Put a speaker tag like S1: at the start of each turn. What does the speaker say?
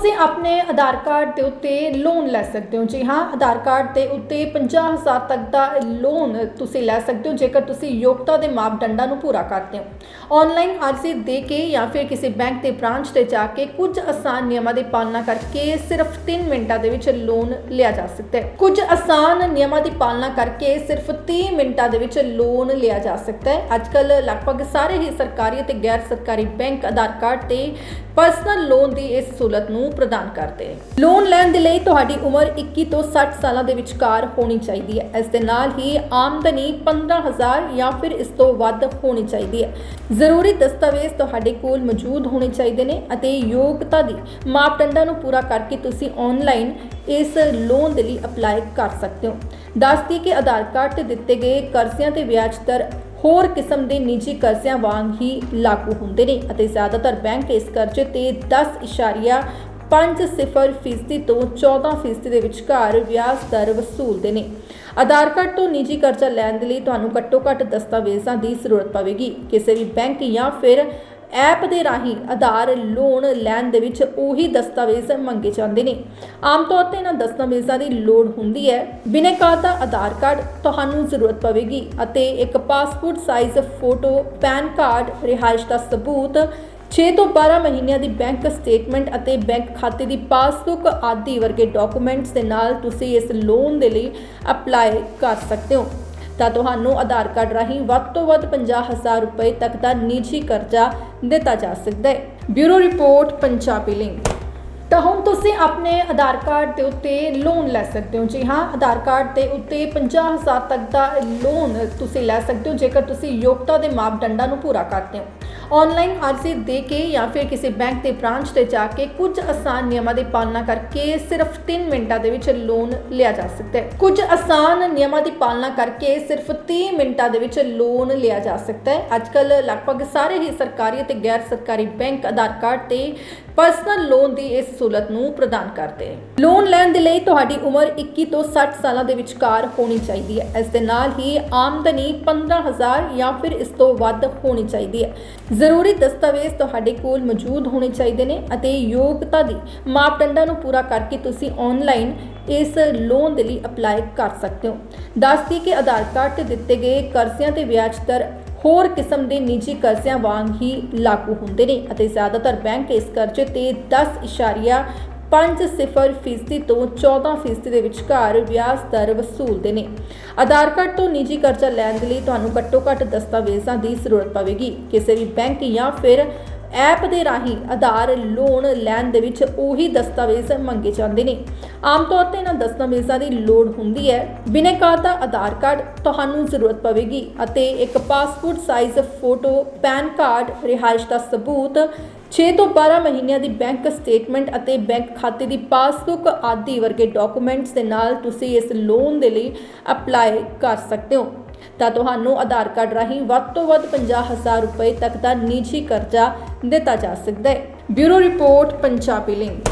S1: ਤੁਸੀਂ ਆਪਣੇ ਆਧਾਰ ਕਾਰਡ ਦੇ ਉੱਤੇ ਲੋਨ ਲੈ ਸਕਦੇ ਹੋ। ਜੀ ਹਾਂ, ਆਧਾਰ ਕਾਰਡ ਦੇ ਉੱਤੇ 50000 ਤੱਕ ਦਾ ਲੋਨ ਤੁਸੀਂ ਲੈ ਸਕਦੇ ਹੋ, ਜੇਕਰ ਤੁਸੀਂ ਯੋਗਤਾ ਦੇ ਮਾਪਦੰਡਾਂ ਨੂੰ ਪੂਰਾ ਕਰਦੇ ਹੋ। ਆਨਲਾਈਨ ਅਰਜ਼ੀ ਦੇ ਕੇ ਜਾਂ ਫਿਰ ਕਿਸੇ ਬੈਂਕ ਦੇ ਬ੍ਰਾਂਚ ਤੇ ਜਾ ਕੇ ਕੁਝ ਆਸਾਨ ਨਿਯਮਾਂ ਦੀ ਪਾਲਣਾ ਕਰਕੇ ਸਿਰਫ 3 ਮਿੰਟਾਂ ਦੇ ਵਿੱਚ ਲੋਨ ਲਿਆ ਜਾ ਸਕਦਾ ਹੈ। ਕੁਝ ਆਸਾਨ ਨਿਯਮਾਂ ਦੀ ਪਾਲਣਾ ਕਰਕੇ ਸਿਰਫ 30 ਮਿੰਟਾਂ ਦੇ ਵਿੱਚ ਲੋਨ ਲਿਆ ਜਾ ਸਕਦਾ ਹੈ। ਅੱਜਕੱਲ ਲਗਭਗ ਸਾਰੇ ਹੀ ਸਰਕਾਰੀ ਅਤੇ ਗੈਰ ਸਰਕਾਰੀ ਬੈਂਕ ਆਧਾਰ ਕਾਰਡ ਤੇ ਪਰਸਨਲ ਲੋਨ ਦੀ ਇਸ ਸਹੂਲਤ ਨੂੰ ਪ੍ਰਦਾਨ ਕਰਦੇ ਨੇ। ਲੋਨ ਲੈਣ ਦੇ ਲਈ ਤੁਹਾਡੀ ਉਮਰ 21 ਤੋਂ 60 ਸਾਲਾਂ ਦੇ ਵਿਚਕਾਰ ਹੋਣੀ ਚਾਹੀਦੀ ਹੈ। ਇਸ ਦੇ ਨਾਲ ਹੀ ਆਮਦਨੀ 15000 ਜਾਂ ਫਿਰ ਇਸ ਤੋਂ ਵੱਧ ਹੋਣੀ ਚਾਹੀਦੀ ਹੈ। ਜ਼ਰੂਰੀ ਦਸਤਾਵੇਜ਼ ਤੁਹਾਡੇ ਕੋਲ ਮੌਜੂਦ ਹੋਣੇ ਚਾਹੀਦੇ ਨੇ ਅਤੇ ਯੋਗਤਾ ਦੀ ਮਾਪਦੰਡਾਂ ਨੂੰ ਪੂਰਾ ਕਰਕੇ ਤੁਸੀਂ ਆਨਲਾਈਨ ਇਸ ਲੋਨ ਦੇ ਲਈ ਅਪਲਾਈ ਕਰ ਸਕਦੇ ਹੋ। ਦੱਸਦੀ ਕਿ ਆਧਾਰ ਕਾਰਡ ਤੇ ਦਿੱਤੇ ਗਏ ਕਰਜ਼ਿਆਂ ਤੇ ਵਿਆਜ ਦਰ ਹੋਰ ਕਿਸਮ ਦੇ ਨਿੱਜੀ ਕਰਜ਼ਿਆਂ ਵਾਂਗ ਹੀ ਲਾਗੂ ਹੁੰਦੇ ਨੇ ਅਤੇ ਜ਼ਿਆਦਾਤਰ ਬੈਂਕ ਇਸ ਕਰਜ਼ੇ ਤੇ 10.50% ਫੀਸਦੀ ਤੋਂ 14% ਫੀਸਦੀ ਦੇ ਵਿਚਕਾਰ ਵਿਆਜ ਦਰ ਵਸੂਲਦੇ ਨੇ। ਆਧਾਰ ਕਾਰਡ ਤੋਂ ਨਿੱਜੀ ਕਰਜ਼ਾ ਲੈਣ ਦੇ ਲਈ ਤੁਹਾਨੂੰ ਘੱਟੋ-ਘੱਟ ਦਸਤਾਵੇਜ਼ਾਂ ਦੀ ਜ਼ਰੂਰਤ ਪਵੇਗੀ। ਕਿਸੇ ਵੀ ਬੈਂਕ ਜਾਂ ਫਿਰ ਐਪ ਦੇ ਰਾਹੀਂ ਆਧਾਰ ਲੋਨ ਲੈਣ ਦੇ ਵਿੱਚ ਉਹੀ ਦਸਤਾਵੇਜ਼ ਮੰਗੇ ਜਾਂਦੇ ਨੇ। ਆਮ ਤੌਰ ਤੇ ਇਹਨਾਂ ਦਸਤਾਵੇਜ਼ਾਂ ਦੀ ਲੋੜ ਹੁੰਦੀ ਹੈ। ਬਿਨੈਕਾਰ ਦਾ ਆਧਾਰ ਕਾਰਡ ਤੁਹਾਨੂੰ ਜ਼ਰੂਰਤ ਪਵੇਗੀ ਅਤੇ ਇੱਕ passport size photo, pan card, ਰਿਹਾਇਸ਼ ਦਾ ਸਬੂਤ 6 ਤੋਂ 12 ਮਹੀਨਿਆਂ ਦੀ ਬੈਂਕ ਸਟੇਟਮੈਂਟ ਅਤੇ ਬੈਂਕ ਖਾਤੇ ਦੀ ਪਾਸਬੁੱਕ ਆਦਿ ਵਰਗੇ ਡਾਕੂਮੈਂਟਸ ਦੇ ਨਾਲ ਤੁਸੀਂ ਇਸ ਲੋਨ ਦੇ ਲਈ ਅਪਲਾਈ ਕਰ ਸਕਦੇ ਹੋ। ਤਾਂ ਤੁਹਾਨੂੰ ਆਧਾਰ ਕਾਰਡ ਰਾਹੀਂ ਵੱਧ ਤੋਂ ਵੱਧ 50000 ਰੁਪਏ ਤੱਕ ਦਾ ਨਿੱਜੀ ਕਰਜ਼ਾ ਦਿੱਤਾ ਜਾ ਸਕਦਾ ਹੈ। Bureau report, Punjabi link. ਤਾਂ ਹੁਣ ਤੁਸੀਂ ਆਪਣੇ ਆਧਾਰ ਕਾਰਡ ਦੇ ਉੱਤੇ ਲੋਨ ਲੈ ਸਕਦੇ ਹੋ। ਜੀ ਹਾਂ, ਆਧਾਰ ਕਾਰਡ ਦੇ ਉੱਤੇ 50000 ਤੱਕ ਦਾ ਲੋਨ ਤੁਸੀਂ ਲੈ ਸਕਦੇ ਹੋ, ਜੇਕਰ ਤੁਸੀਂ ਯੋਗਤਾ ਦੇ ਮਾਪਦੰਡਾਂ ਨੂੰ ਪੂਰਾ ਕਰਦੇ ਹੋ। ਆਨਲਾਈਨ ਅਰਜ਼ੀ ਦੇ ਕੇ ਜਾਂ ਫਿਰ ਕਿਸੇ ਬੈਂਕ ਦੇ ਬ੍ਰਾਂਚ ਤੇ ਜਾ ਕੇ ਕੁਝ ਆਸਾਨ ਨਿਯਮਾਂ ਦੀ ਪਾਲਣਾ ਕਰਕੇ ਸਿਰਫ 3 ਮਿੰਟਾਂ ਦੇ ਵਿੱਚ ਲੋਨ ਲਿਆ ਜਾ ਸਕਦਾ ਹੈ। ਕੁਝ ਆਸਾਨ ਨਿਯਮਾਂ ਦੀ ਪਾਲਣਾ ਕਰਕੇ ਸਿਰਫ 30 ਮਿੰਟਾਂ ਦੇ ਵਿੱਚ ਲੋਨ ਲਿਆ ਜਾ ਸਕਦਾ ਹੈ। ਅੱਜਕੱਲ ਲਗਭਗ ਸਾਰੇ ਹੀ ਸਰਕਾਰੀ ਅਤੇ ਗੈਰ ਸਰਕਾਰੀ ਬੈਂਕ ਆਧਾਰ ਕਾਰਡ ਤੇ ਪਰਸਨਲ ਲੋਨ ਦੀ ਇਸ ਸਹੂਲਤ ਨੂੰ ਪ੍ਰਦਾਨ ਕਰਦੇ ਨੇ ਲੋਨ ਲੈਣ ਦੇ ਲਈ ਤੁਹਾਡੀ ਉਮਰ 21 ਤੋਂ 60 ਸਾਲਾਂ ਦੇ ਵਿਚਕਾਰ ਹੋਣੀ ਚਾਹੀਦੀ ਹੈ। ਇਸ ਦੇ ਨਾਲ ਹੀ ਆਮਦਨੀ 15000 ਜਾਂ ਫਿਰ ਇਸ ਤੋਂ ਵੱਧ ਹੋਣੀ ਚਾਹੀਦੀ ਹੈ। ਜ਼ਰੂਰੀ ਦਸਤਾਵੇਜ਼ ਤੁਹਾਡੇ ਕੋਲ ਮੌਜੂਦ ਹੋਣੇ ਚਾਹੀਦੇ ਨੇ ਅਤੇ ਯੋਗਤਾ ਦੀ ਮਾਪਦੰਡਾਂ ਨੂੰ ਪੂਰਾ ਕਰਕੇ ਤੁਸੀਂ ਆਨਲਾਈਨ ਇਸ ਲੋਨ ਦੇ ਲਈ ਅਪਲਾਈ ਕਰ ਸਕਦੇ ਹੋ। ਦੱਸਦੀ ਕਿ ਆਧਾਰ ਕਾਰਡ ਤੇ ਦਿੱਤੇ ਗਏ ਕਰਜ਼ਿਆਂ ਤੇ ਵਿਆਜ ਦਰ ਹੋਰ ਕਿਸਮ ਦੇ ਨਿੱਜੀ ਕਰਜ਼ਿਆਂ ਵਾਂਗ ਹੀ ਲਾਗੂ ਹੁੰਦੇ ਨੇ ਅਤੇ ਜ਼ਿਆਦਾਤਰ ਬੈਂਕ ਇਸ ਕਰਜ਼ੇ ਤੇ 10.50% ਫੀਸਦੀ ਤੋਂ 14% ਫੀਸਦੀ ਦੇ ਵਿਚਕਾਰ ਵਿਆਜ ਦਰ ਵਸੂਲਦੇ ਨੇ। ਆਧਾਰ ਕਾਰਡ ਤੋਂ ਨਿੱਜੀ ਕਰਜ਼ਾ ਲੈਣ ਦੇ ਲਈ ਤੁਹਾਨੂੰ ਘੱਟੋ-ਘੱਟ ਦਸਤਾਵੇਜ਼ਾਂ ਦੀ ਜ਼ਰੂਰਤ ਪਵੇਗੀ। ਕਿਸੇ ਵੀ ਬੈਂਕ ਜਾਂ ਫਿਰ ਐਪ ਦੇ ਰਾਹੀਂ ਆਧਾਰ ਲੋਨ ਲੈਣ ਦੇ ਵਿੱਚ ਉਹੀ ਦਸਤਾਵੇਜ਼ ਮੰਗੇ ਜਾਂਦੇ ਨੇ। ਆਮ ਤੌਰ ਤੇ ਇਹਨਾਂ ਦਸਤਾਵੇਜ਼ਾਂ ਦੀ ਲੋੜ ਹੁੰਦੀ ਹੈ। ਬਿਨੈਕਾਰ ਦਾ ਆਧਾਰ ਕਾਰਡ ਤੁਹਾਨੂੰ ਜ਼ਰੂਰਤ ਪਵੇਗੀ ਅਤੇ ਇੱਕ passport size photo, pan card, ਰਿਹਾਇਸ਼ ਦਾ ਸਬੂਤ 6 ਤੋਂ 12 ਮਹੀਨਿਆਂ ਦੀ ਬੈਂਕ ਸਟੇਟਮੈਂਟ ਅਤੇ ਬੈਂਕ ਖਾਤੇ ਦੀ ਪਾਸਬੁੱਕ ਆਦਿ ਵਰਗੇ ਡਾਕੂਮੈਂਟਸ ਦੇ ਨਾਲ ਤੁਸੀਂ ਇਸ ਲੋਨ ਦੇ ਲਈ ਅਪਲਾਈ ਕਰ ਸਕਦੇ ਹੋ। ਤਾਂ ਤੁਹਾਨੂੰ ਆਧਾਰ ਕਾਰਡ ਰਾਹੀਂ ਵੱਧ ਤੋਂ ਵੱਧ 50000 ਰੁਪਏ ਤੱਕ ਦਾ ਨਿੱਜੀ ਕਰਜ਼ਾ ਦਿੱਤਾ ਜਾ ਸਕਦਾ ਹੈ। Bureau report, Punjabi link.